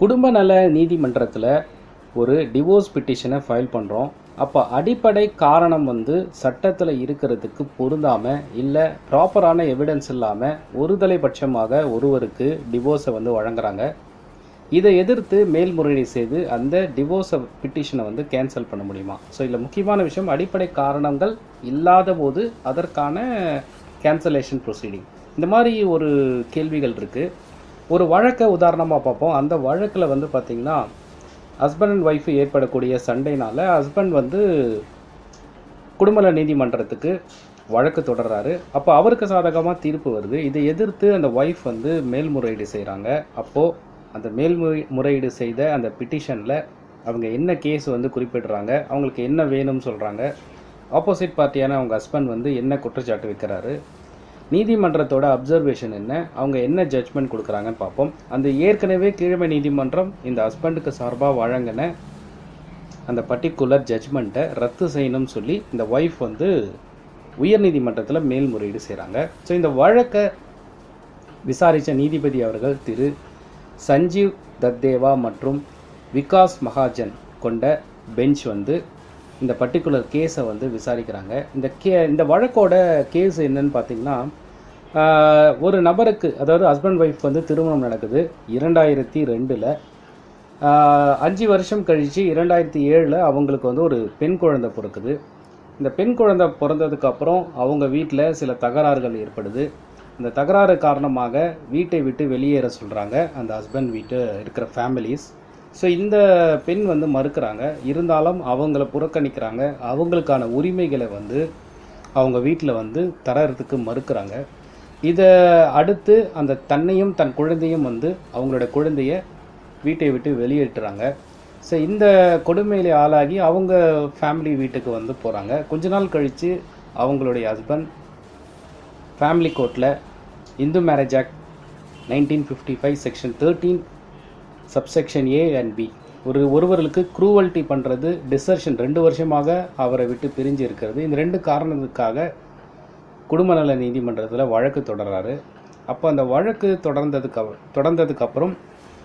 குடும்ப நல நீதிமன்றத்தில் ஒரு டிவோர்ஸ் பிட்டிஷனை ஃபைல் பண்ணுறோம் அப்போ அடிப்படை காரணம் வந்து சட்டத்தில் இருக்கிறதுக்கு பொருந்தாமல் இல்லை ப்ராப்பரான எவிடன்ஸ் இல்லாமல் ஒருதலை பட்சமாக ஒருவருக்கு டிவோர்ஸை வந்து வழங்குறாங்க. இதை எதிர்த்து மேல்முறையீடு செய்து அந்த டிவோர்ஸை பிட்டிஷனை வந்து கேன்சல் பண்ண முடியுமா? ஸோ இதில் முக்கியமான விஷயம் அடிப்படை காரணங்கள் இல்லாத போது அதற்கான கேன்சலேஷன் ப்ரொசீடிங் இந்த மாதிரி ஒரு கேள்விகள் இருக்குது ஒரு வழக்கை உதாரணமாக பார்ப்போம். அந்த வழக்கில் வந்து பார்த்திங்கன்னா ஹஸ்பண்ட் அண்ட் ஒய்ஃபு ஏற்படக்கூடிய சண்டைனால் ஹஸ்பண்ட் வந்து குடும்பல நீதிமன்றத்துக்கு வழக்கு தொடர்றாரு. அப்போ அவருக்கு சாதகமாக தீர்ப்பு வருது. இதை எதிர்த்து அந்த ஒய்ஃப் வந்து மேல்முறையீடு செய்கிறாங்க அப்போது அந்த மேல்முறை முறையீடு செய்த அந்த பிட்டிஷனில் அவங்க என்ன கேஸ் வந்து குறிப்பிடுறாங்க அவங்களுக்கு என்ன வேணும்னு சொல்கிறாங்க ஆப்போசிட் பார்ட்டியான அவங்க ஹஸ்பண்ட் வந்து என்ன குற்றச்சாட்டு வைக்கிறாரு. நீதிமன்றத்தோட அப்சர்வேஷன் என்ன? அவங்க என்ன ஜட்ஜ்மெண்ட் கொடுக்குறாங்கன்னு பார்ப்போம். அந்த ஏற்கனவே கீழமை நீதிமன்றம் இந்த ஹஸ்பண்டுக்கு சார்பாக வழங்கின அந்த பர்டிகுலர் ஜட்ஜ்மெண்ட்டை ரத்து செய்யணும்னு சொல்லி இந்த ஒய்ஃப் வந்து உயர்நீதிமன்றத்தில் மேல்முறையீடு செய்கிறாங்க ஸோ இந்த வழக்கை விசாரித்த நீதிபதி அவர்கள் திரு சஞ்சீவ் தத்தேவா மற்றும் விகாஸ் மகாஜன் கொண்ட பெஞ்ச் வந்து இந்த பர்டிகுலர் கேஸை வந்து விசாரிக்கிறாங்க. இந்த கே இந்த வழக்கோட கேஸ் என்னன்னு பார்த்தீங்கன்னா ஒரு நபருக்கு அதாவது ஹஸ்பண்ட் ஒய்ஃப் வந்து திருமணம் நடக்குது. இரண்டாயிரத்தி ரெண்டில் அஞ்சு வருஷம் கழித்து இரண்டாயிரத்தி ஏழில் அவங்களுக்கு வந்து ஒரு பெண் குழந்தை பிறக்குது. இந்த பெண் குழந்தை பிறந்ததுக்கப்புறம் அவங்க வீட்டில் சில தகராறுகள் ஏற்படுது. இந்த தகராறு காரணமாக வீட்டை விட்டு வெளியேற சொல்கிறாங்க அந்த ஹஸ்பண்ட் வீட்டு இருக்கிற ஃபேமிலிஸ் ஸோ இந்த பெண் வந்து மறுக்கிறாங்க. இருந்தாலும் அவங்கள புறக்கணிக்கிறாங்க. அவங்களுக்கான உரிமைகளை வந்து அவங்க வீட்டில் வந்து தரத்துக்கு மறுக்கிறாங்க. இதை அடுத்து அந்த தன்னையும் தன் குழந்தையும் வந்து அவங்களோட குழந்தைய வீட்டை விட்டு வெளியேற்றுறாங்க. ஸோ இந்த கொடுமையில ஆளாகி அவங்க ஃபேமிலி வீட்டுக்கு வந்து போகிறாங்க கொஞ்ச நாள் கழித்து அவங்களுடைய ஹஸ்பண்ட் ஃபேமிலி கோர்ட்டில் Hindu marriage act nineteen fifty five section thirteen subsection A and B ஒரு ஒருவருக்கு குரூவல்ட்டி பண்ணுறது டிசர்ஷன் ரெண்டு வருஷமாக அவரை விட்டு பிரிஞ்சு இருக்கிறது. இந்த ரெண்டு காரணத்துக்காக குடும்ப நல நீதிமன்றத்தில் வழக்கு தொடர்றாரு. அப்போ அந்த வழக்கு தொடர்ந்ததுக்கு தொடர்ந்ததுக்கப்புறம்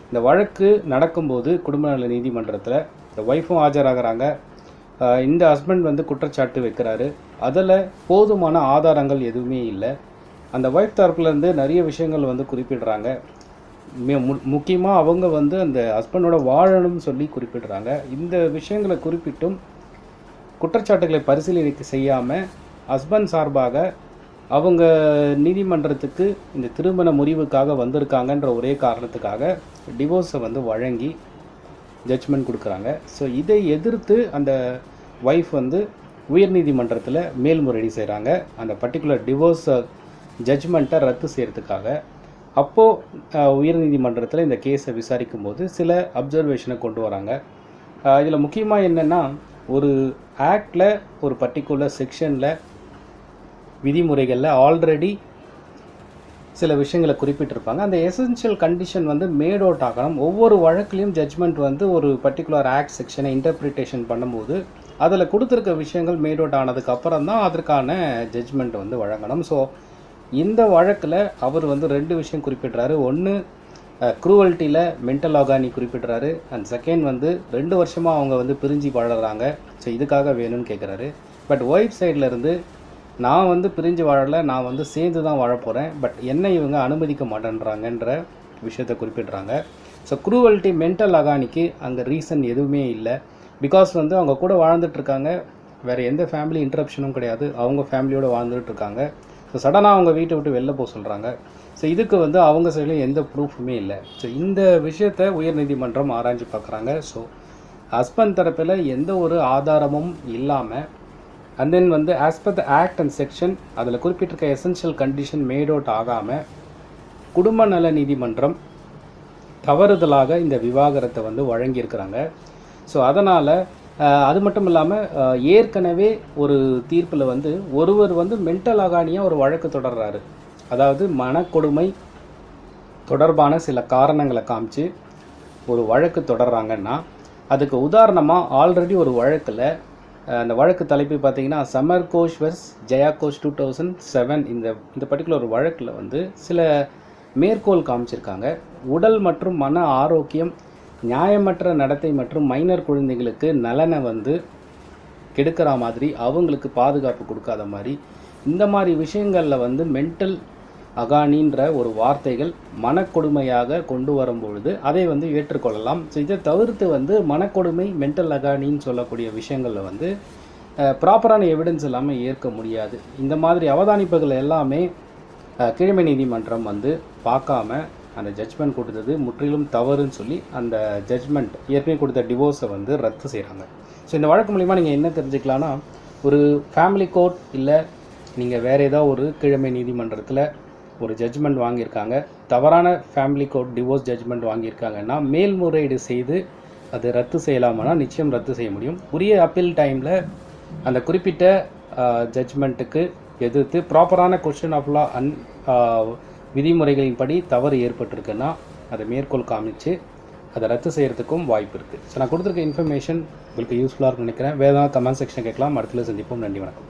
இந்த வழக்கு நடக்கும்போது குடும்ப நல நீதிமன்றத்தில் இந்த ஒய்ஃபும் ஆஜராகிறாங்க. இந்த ஹஸ்பண்ட் வந்து குற்றச்சாட்டு வைக்கிறாரு. அதில் போதுமான ஆதாரங்கள் எதுவுமே இல்லை. அந்த ஒய்ஃப் தரப்புலேருந்து நிறைய விஷயங்கள் வந்து குறிப்பிடுறாங்க. முக்கியமாக அவங்க வந்து அந்த ஹஸ்பண்டோட வாழணும்னு சொல்லி குறிப்பிடுறாங்க. இந்த விஷயங்களை குறிப்பிட்டும் குற்றச்சாட்டுகளை பரிசீலனை செய்யாமல் ஹஸ்பண்ட் சார்பாக அவங்க நீதிமன்றத்துக்கு இந்த திருமண முறிவுக்காக வந்திருக்காங்கன்ற ஒரே காரணத்துக்காக டிவோர்ஸை வந்து வழங்கி ஜட்ஜ்மெண்ட் கொடுக்குறாங்க. ஸோ இதை எதிர்த்து அந்த ஒய்ஃப் வந்து உயர்நீதிமன்றத்தில் மேல்முறையீடு செய்கிறாங்க அந்த பர்டிகுலர் டிவோர்ஸை ஜட்ஜ்மெண்ட்டை ரத்து செய்கிறதுக்காக அப்போது உயர்நீதிமன்றத்தில் இந்த கேஸை விசாரிக்கும் போது சில அப்சர்வேஷனை கொண்டு வராங்க. இதில் முக்கியமாக என்னென்னா ஒரு ஆக்டில் ஒரு பர்டிகுலர் செக்ஷனில் விதிமுறைகளில் ஆல்ரெடி சில விஷயங்களை குறிப்பிட்டிருப்பாங்க. அந்த எசென்ஷியல் கண்டிஷன் வந்து மேட் அவுட் ஆகணும். ஒவ்வொரு வழக்குலையும் ஜட்ஜ்மெண்ட் வந்து ஒரு பர்டிகுலர் ஆக்ட் செக்ஷனை இன்டர்பிரிட்டேஷன் பண்ணும்போது அதில் கொடுத்துருக்க விஷயங்கள் மேட் அவுட் ஆனதுக்கப்புறம் தான் அதற்கான ஜட்ஜ்மெண்ட் வந்து வழங்கணும். ஸோ இந்த வழக்கில் அவர் வந்து ரெண்டு விஷயம் குறிப்பிடுறாரு. ஒன்று குரூவல்ட்டியில் மென்டல் ஆகானி குறிப்பிடுறாரு. அண்ட் செகண்ட் வந்து ரெண்டு வருஷமாக அவங்க வந்து பிரிஞ்சு வாழறாங்க. ஸோ இதுக்காக வேணும்னு கேட்குறாரு பட் ஒய்ஃப் சைடில் இருந்து நான் வந்து பிரிஞ்சு வாழலை நான் வந்து சேர்ந்து தான் வாழ போகிறேன் பட் என்னை இவங்க அனுமதிக்க மாட்டேன்றாங்கன்ற விஷயத்தை குறிப்பிடுறாங்க. ஸோ குரூவல்ட்டி மென்டல் அகானிக்கு அங்கே ரீசன் எதுவுமே இல்லை. பிகாஸ் வந்து அவங்க கூட வாழ்ந்துட்டுருக்காங்க வேறு எந்த ஃபேமிலி இன்ட்ரப்ஷனும் கிடையாது. அவங்க ஃபேமிலியோடு வாழ்ந்துட்டுருக்காங்க ஸோ சடனாக அவங்க வீட்டை விட்டு வெளில போக சொல்கிறாங்க ஸோ இதுக்கு வந்து அவங்க சைடில் எந்த ப்ரூஃபுமே இல்லை. ஸோ இந்த விஷயத்தை உயர்நீதிமன்றம் ஆராய்ஞ்சு பார்க்குறாங்க. ஸோ ஹஸ்பண்ட் தரப்பில் எந்த ஒரு ஆதாரமும் இல்லாமல் அண்ட் தென் வந்து as per the act and section அதில் குறிப்பிட்டிருக்க எசென்ஷியல் கண்டிஷன் மேட் அவுட் ஆகாமல் குடும்ப நல நீதிமன்றம் தவறுதலாக இந்த விவாகரத்தை வந்து வழங்கியிருக்கிறாங்க. ஸோ அதனால் அது மட்டும் இல்லாமல் ஏற்கனவே ஒரு தீர்ப்பில் வந்து ஒருவர் வந்து மென்டல் அகானியாக ஒரு வழக்கு தொடர்றாரு. அதாவது மனக்கொடுமை தொடர்பான சில காரணங்களை காமிச்சு ஒரு வழக்கு தொடர்றாங்கன்னா அதுக்கு உதாரணமாக ஆல்ரெடி ஒரு வழக்கில் அந்த வழக்கு தலைப்பு பார்த்தீங்கன்னா Samar Ghosh versus Jaya Ghosh two thousand seven இந்த இந்த பர்டிகுலர் ஒரு வழக்கில் வந்து சில மேற்கோள் காமிச்சிருக்காங்க. உடல் மற்றும் மன ஆரோக்கியம் நியாயமற்ற நடத்தை மற்றும் மைனர் குழந்தைகளுக்கு நலனை வந்து கெடுக்கிற மாதிரி அவங்களுக்கு பாதுகாப்பு கொடுக்காத மாதிரி இந்த மாதிரி விஷயங்களில் வந்து மென்டல் அகானின்ற ஒரு வார்த்தைகள் மனக்கொடுமையாக கொண்டு வரும்பொழுது அதை வந்து ஏற்றுக்கொள்ளலாம். ஸோ இதை தவிர்த்து வந்து மனக்கொடுமை மென்டல் அகானின்னு சொல்லக்கூடிய விஷயங்களில் வந்து ப்ராப்பரான எவிடன்ஸ் இல்லாமல் ஏற்க முடியாது. இந்த மாதிரி அவதானிப்புகள் எல்லாமே கீழ்மை நீதிமன்றம் வந்து பார்க்காம அந்த ஜட்ஜ்மெண்ட் கொடுத்தது முற்றிலும் தவறுன்னு சொல்லி அந்த ஜட்ஜ்மெண்ட் ஏற்கனவே கொடுத்த டிவோர்ஸை வந்து ரத்து செய்கிறாங்க ஸோ இந்த வழக்கு மூலிமா நீங்கள் என்ன தெரிஞ்சுக்கலாம்னா ஒரு ஃபேமிலி கோர்ட் இல்லை நீங்கள் வேறு ஏதாவது ஒரு கிழமை நீதிமன்றத்தில் ஒரு ஜட்ஜ்மெண்ட் வாங்கியிருக்காங்க தவறான ஃபேமிலி கோர்ட் டிவோர்ஸ் ஜட்ஜ்மெண்ட் வாங்கியிருக்காங்கன்னா மேல்முறையீடு செய்து அது ரத்து செய்யலாமனா நிச்சயம் ரத்து செய்ய முடியும். உரிய அப்பீல் டைமில் அந்த குறிப்பிட்ட ஜட்ஜ்மெண்ட்டுக்கு எதிர்த்து ப்ராப்பரான கொஸ்டின் ஆஃப் லா அன் விதிமுறைகளின்படி தவறு ஏற்பட்டிருக்குன்னா அதை மேற்கோள் காமிச்சு அதை ரத்து செய்கிறதுக்கும் வாய்ப்பு இருக்குது ஸோ நான் கொடுத்துருக்க இன்ஃபர்மேஷன் உங்களுக்கு யூஸ்ஃபுல்லாக இருக்கும்னு நினைக்கிறேன். வேறு ஏதாவது கமெண்ட் செக்ஷன் கேட்கலாம். அடுத்துல சந்திப்போம். நன்றி வணக்கம்.